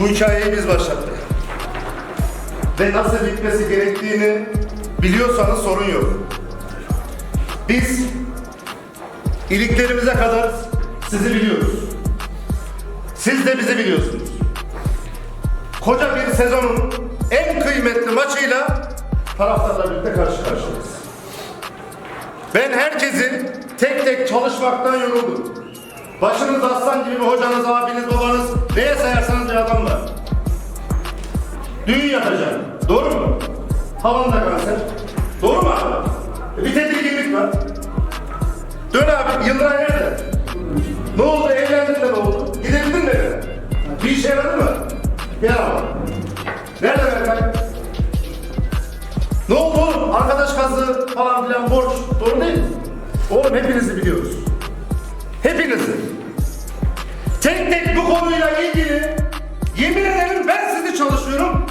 Bu hikayeyi biz başlattık. Ve nasıl bitmesi gerektiğini biliyorsanız sorun yok. Biz iliklerimize kadar sizi biliyoruz. Siz de bizi biliyorsunuz. Koca bir sezonun en kıymetli maçıyla taraftarla birlikte karşı karşıyayız. Ben herkesin tek tek çalışmaktan yoruldum. Başınızda aslan gibi bir hocanız, abiniz, babanız neye sayarsanız bir adam var. Düğün yapacağım. Doğru mu? Havanda kanser. Doğru mu abi? E, Bir tedirginlik var. Dön abi, Yıldıray nerede? Ne oldu? Evlendin de ne oldu? Gidebildin mi eve? Bir işe yaradı mı? Abi. Nerede Berkay? Ne oldu oğlum? Arkadaş kazı falan filan borç. Doğru değil mi? Oğlum hepinizi biliyoruz. Hepinizi. Tek tek bu konuyla ilgili yemin ederim ben sizi çalışıyorum,